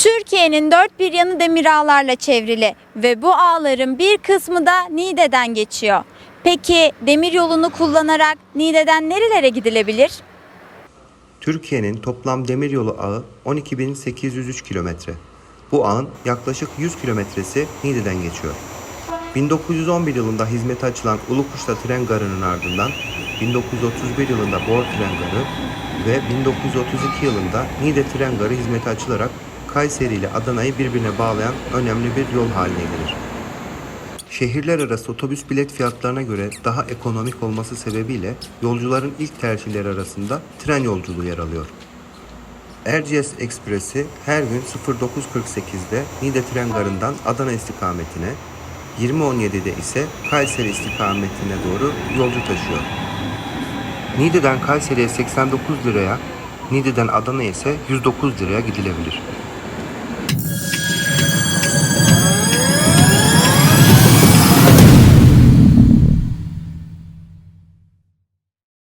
Türkiye'nin dört bir yanı demir ağlarla çevrili ve bu ağların bir kısmı da Niğde'den geçiyor. Peki demir yolunu kullanarak Niğde'den nerelere gidilebilir? Türkiye'nin toplam demiryolu ağı 12.803 kilometre. Bu ağın yaklaşık 100 kilometresi Niğde'den geçiyor. 1911 yılında hizmete açılan Ulukuş'ta tren garının ardından 1931 yılında Bor tren garı ve 1932 yılında Niğde tren garı hizmete açılarak Kayseri ile Adana'yı birbirine bağlayan önemli bir yol haline gelir. Şehirler arası otobüs bilet fiyatlarına göre daha ekonomik olması sebebiyle yolcuların ilk tercihleri arasında tren yolculuğu yer alıyor. Erciyes Ekspresi her gün 09.48'de Niğde Tren Garı'ndan Adana istikametine, 20.17'de ise Kayseri istikametine doğru yolcu taşıyor. Niğde'den Kayseri'ye 89 liraya, Niğde'den Adana'ya ise 109 liraya gidilebilir.